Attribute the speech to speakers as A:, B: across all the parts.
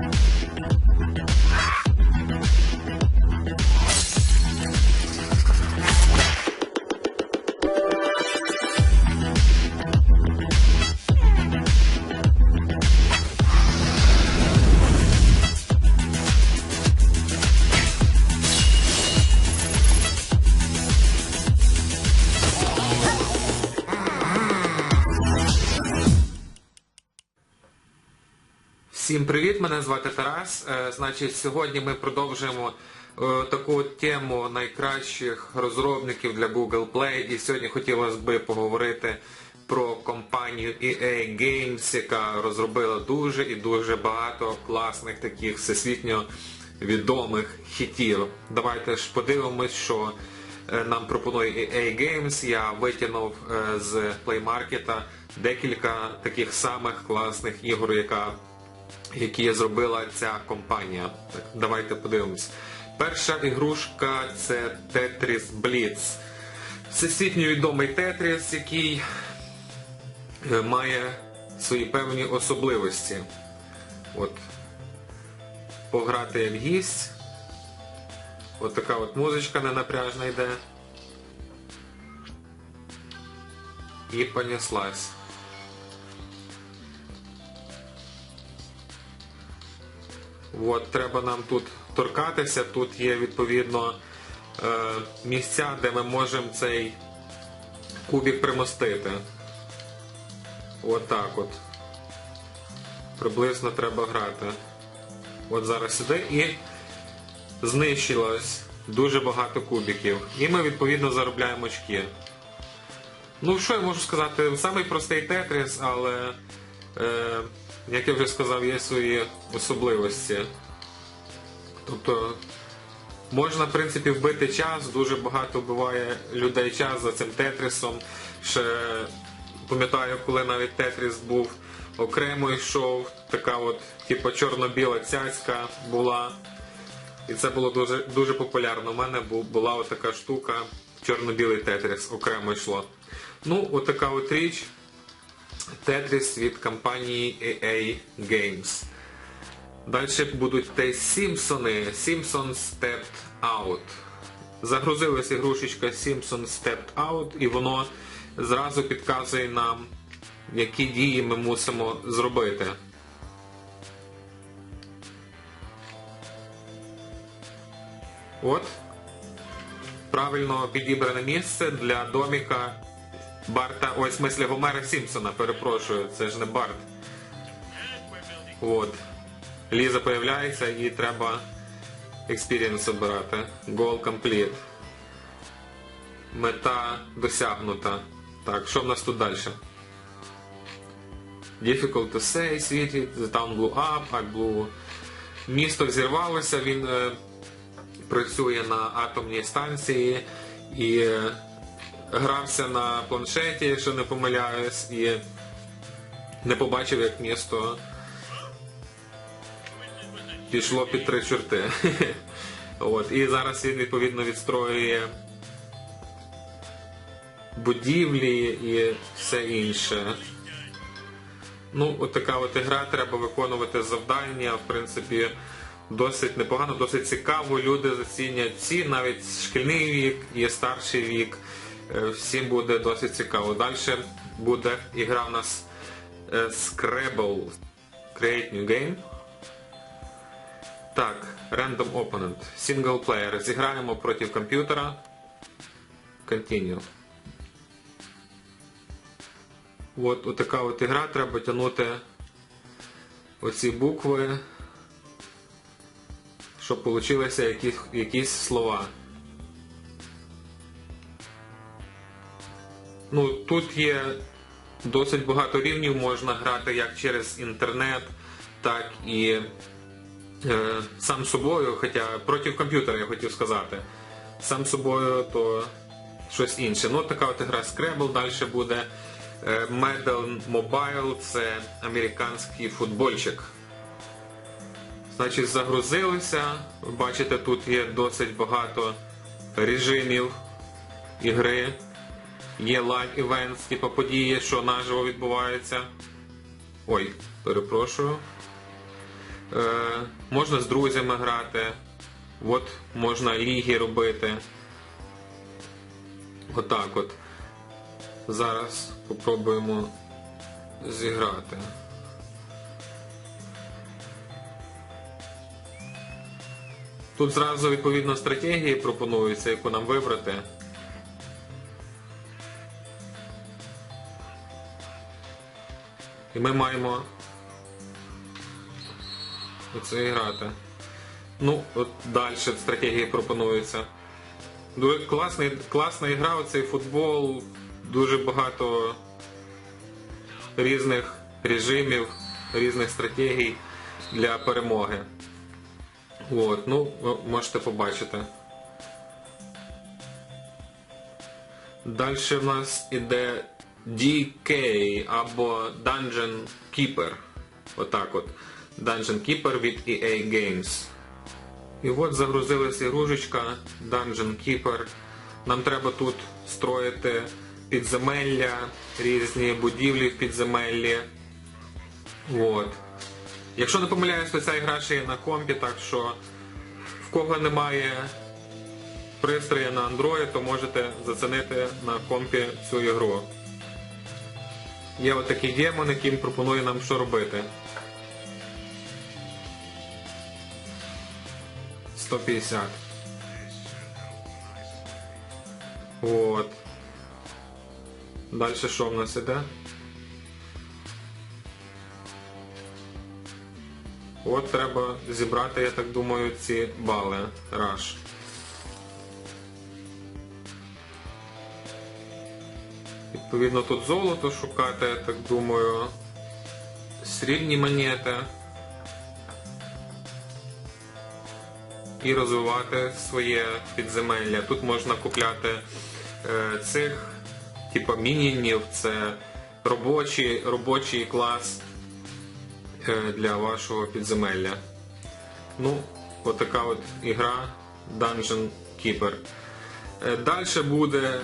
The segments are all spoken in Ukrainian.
A: Thank you. Всім привіт! Мене звати Тарас. Е, Значить, сьогодні ми продовжуємо е, таку тему найкращих розробників для Google Play. І сьогодні хотілося би поговорити про компанію EA Games, яка розробила дуже і дуже багато класних таких всесвітньо відомих хітів. Давайте ж подивимось, що е, нам пропонує EA Games. Я витягнув з Play Market декілька таких самих класних ігор, яка які зробила ця компанія. Так, давайте подивимось. Перша ігрушка це Tetris Blitz. Всесвітньо відомий Тетріс, який е, має свої певні особливості. От, пограти як гість. От така от музичка ненапряжна йде. І понеслась. От, треба нам тут торкатися. Тут є відповідно е, місця, де ми можемо цей кубик примостити. От так от. Приблизно треба грати. От зараз сюди і знищилось дуже багато кубиків. І ми відповідно заробляємо очки. Ну, що я можу сказати? Самий простий тетріс, але, е, як я вже сказав, є свої особливості. Тобто можна, в принципі, вбити час, дуже багато вбиває людей час за цим тетрісом. Ще пам'ятаю, коли навіть тетріс був окремо йшов, така от, типу, чорно-біла цяцька була. І це було дуже дуже популярно. У мене була така штука, чорно-білий тетріс, окремо йшло. Ну, от от річ. Тетріс від компанії EA Games. Далі будуть те Сімпсони. Simpsons Stepped Out. Загрузилася ігрушечка Simpsons Stepped Out і воно зразу підказує нам, які дії ми мусимо зробити. От. Правильно підібране місце для доміка Барта. Ой, в смислі Гомера Сімпсона, перепрошую, це ж не Барт. От. Ліза появляється і треба experience обирати. Goal complete. Мета досягнута. Так, що в нас тут далі? Difficult to say, світить, the town blew up, I blew. Місто взірвалося, він е, працює на атомній станції і е, грався на планшеті, якщо не помиляюсь, і не побачив, як місто пішло під три чорти. От. І зараз він відповідно відстроює будівлі і все інше. Ну, от така от ігра, треба виконувати завдання, в принципі, досить непогано, досить цікаво. Люди зацінять всі, навіть шкільний вік і старший вік. Е, Всім буде досить цікаво. Далі буде ігра у нас е, Scrabble Create New Game. Так, Random Opponent. Single player. Зіграємо проти комп'ютера. Continue. От, от така от ігра, треба тягнути оці букви, щоб получилися якісь, якісь слова. Ну, тут є досить багато рівнів, можна грати як через інтернет, так і е, сам собою, хоча проти комп'ютера я хотів сказати. Сам собою то щось інше. Ну, така от гра Scrabble, далі буде е, Medal Mobile, це американський футбольчик. Значить, загрузилися. Бачите, тут є досить багато режимів ігри. Є live events, типу події, що наживо відбуваються. Ой, перепрошую. Е, можна з друзями грати. От можна ліги робити. Отак от. Зараз попробуємо зіграти. Тут зразу відповідно стратегії пропонуються, яку нам вибрати. І ми маємо оце грати. Ну, от далі стратегії пропонуються. Класний, класна ігра, оцей футбол, дуже багато різних режимів, різних стратегій для перемоги. От, ну, можете побачити. Далі в нас іде DK або Dungeon Keeper. Отак от. Dungeon Keeper від EA Games. І от загрузилася ігрушечка Dungeon Keeper. Нам треба тут строїти підземелля, різні будівлі в підземеллі. От. Якщо не помиляюсь, то ця ігра ще є на компі, так що в кого немає пристрою на Android, то можете зацінити на компі цю ігру. Є отакий демон, який пропонує нам що робити. 150. От. Далі що в нас іде? От треба зібрати, я так думаю, ці бали. Раш. Відповідно, тут золото шукати, я так думаю. Срібні монети. І розвивати своє підземелля. Тут можна купляти е, цих, типу мінінів, це робочий, робочий клас е, для вашого підземелля. Ну, отака от ігра Dungeon Keeper. Е, Далі буде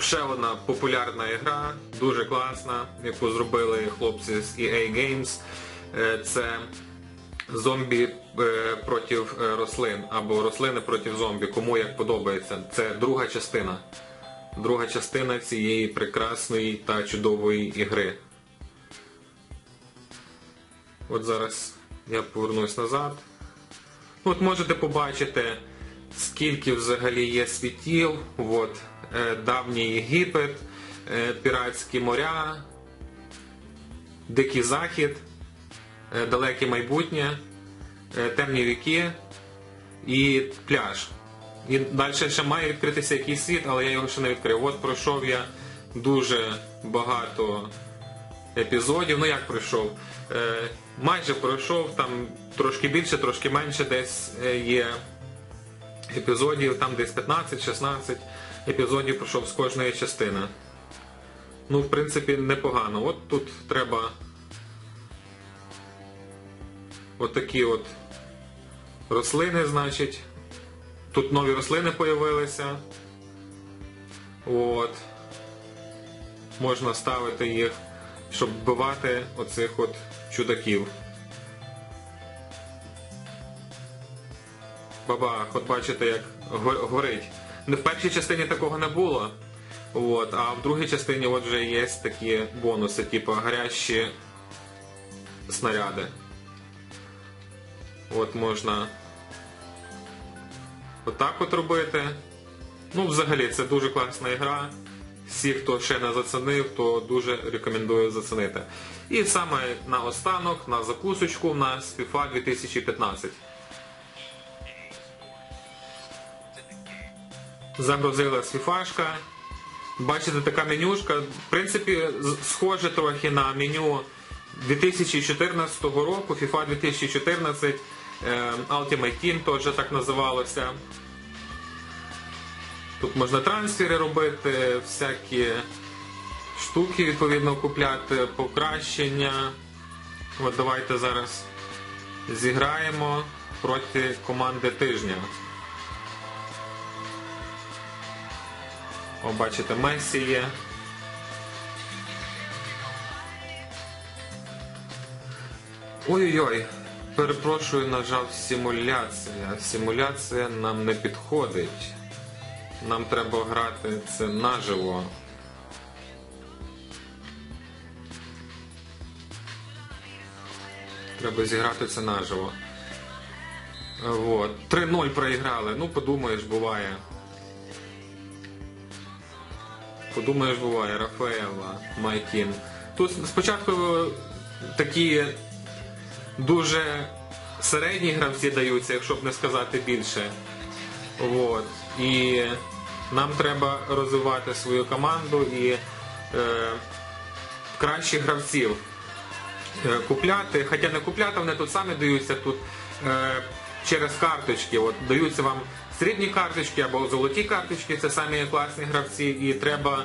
A: ще одна популярна ігра, дуже класна, яку зробили хлопці з EA Games. Е, Це зомбі е, проти е, рослин або рослини проти зомбі. Кому як подобається. Це друга частина. Друга частина цієї прекрасної та чудової ігри. От зараз я повернусь назад. От можете побачити, скільки взагалі є світів. От, е, давній Єгипет, е, піратські моря, Дикий Захід, е, далеке майбутнє, темні віки і пляж. І далі ще має відкритися якийсь світ, але я його ще не відкрив. От пройшов я дуже багато епізодів. Ну як пройшов? Майже пройшов, там трошки більше, трошки менше десь є епізодів, там десь 15-16 епізодів пройшов з кожної частини. Ну, в принципі, непогано. От тут треба отакі от рослини, значить. Тут нові рослини появилися. От. Можна ставити їх, щоб вбивати оцих от чудаків. Бабах, от бачите, як горить. Ну, В першій частині такого не було. От, а в другій частині от вже є такі бонуси, типу гарячі снаряди. От можна отак от робити. Ну, взагалі, це дуже класна ігра. Всі, хто ще не зацінив, то дуже рекомендую зацінити. І саме на останок, на закусочку, в нас FIFA 2015. Загрузилась фіфашка. Бачите, така менюшка. В принципі, схоже трохи на меню 2014 року, FIFA 2014, е, Ultimate Team теж так називалося. Тут можна трансфери робити, всякі штуки відповідно купляти, покращення. От давайте зараз зіграємо проти команди тижня. О, бачите. Ой-ой-ой. перепрошую, нажав симуляція. Симуляція нам не підходить. Нам треба грати це наживо. Треба зіграти це наживо. Е, Вот. 3-0 проіграли. Ну, подумаєш, буває. Подумаєш, буває, Рафаела, Майтін. Тут спочатку такі дуже середні гравці даються, якщо б не сказати більше. Вот. І нам треба розвивати свою команду і е, кращих гравців е, купляти, хоча не купляти, вони тут самі даються тут е, через карточки. От даються вам срібні карточки або золоті карточки, це самі класні гравці, і треба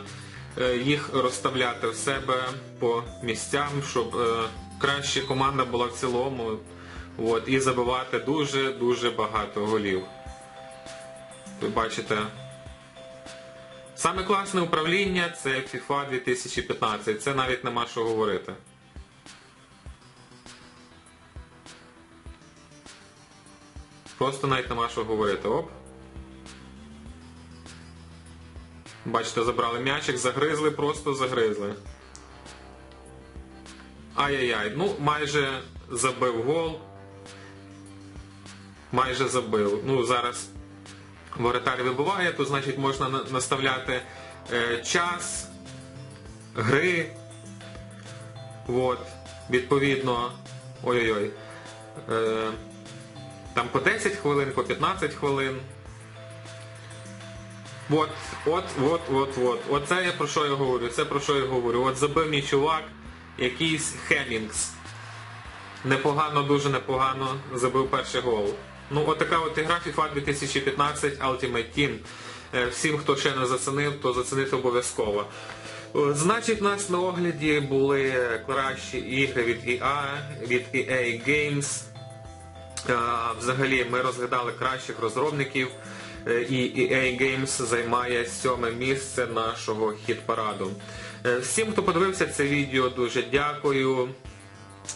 A: е, їх розставляти в себе по місцям, щоб е, краще команда була в цілому. От, і забивати дуже-дуже багато голів. Ви бачите. Саме класне управління це FIFA 2015. Це навіть нема що говорити. Просто навіть нема що говорити. Оп. Бачите, забрали м'ячик, загризли, просто загризли. Ай-яй-яй. Ну, майже забив гол. Майже забив. Ну, зараз воротар вибиває, то значить можна наставляти е, час гри. От, відповідно. Ой-ой-ой. Е, там по 10 хвилин, по 15 хвилин. От, от, от, от, от. Оце я про що я говорю. Це про що я говорю. От забив мій чувак, якийсь Хемінгс. Непогано, дуже непогано забив перший гол. Ну, от така от ігра FIFA 2015 Ultimate Team. Е, Всім, хто ще не зацінив, то зацінити обов'язково. Е, Значить, у нас на огляді були кращі ігри від EA, від EA Games. Е, Взагалі ми розглядали кращих розробників і EA Games займає сьоме місце нашого хіт-параду. Е, Всім, хто подивився це відео, дуже дякую.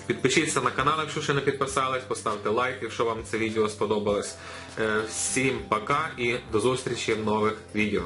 A: Підпишіться на канал, якщо ще не підписались, поставте лайк, якщо вам це відео сподобалось. Е, Всім пока і до зустрічі в нових відео.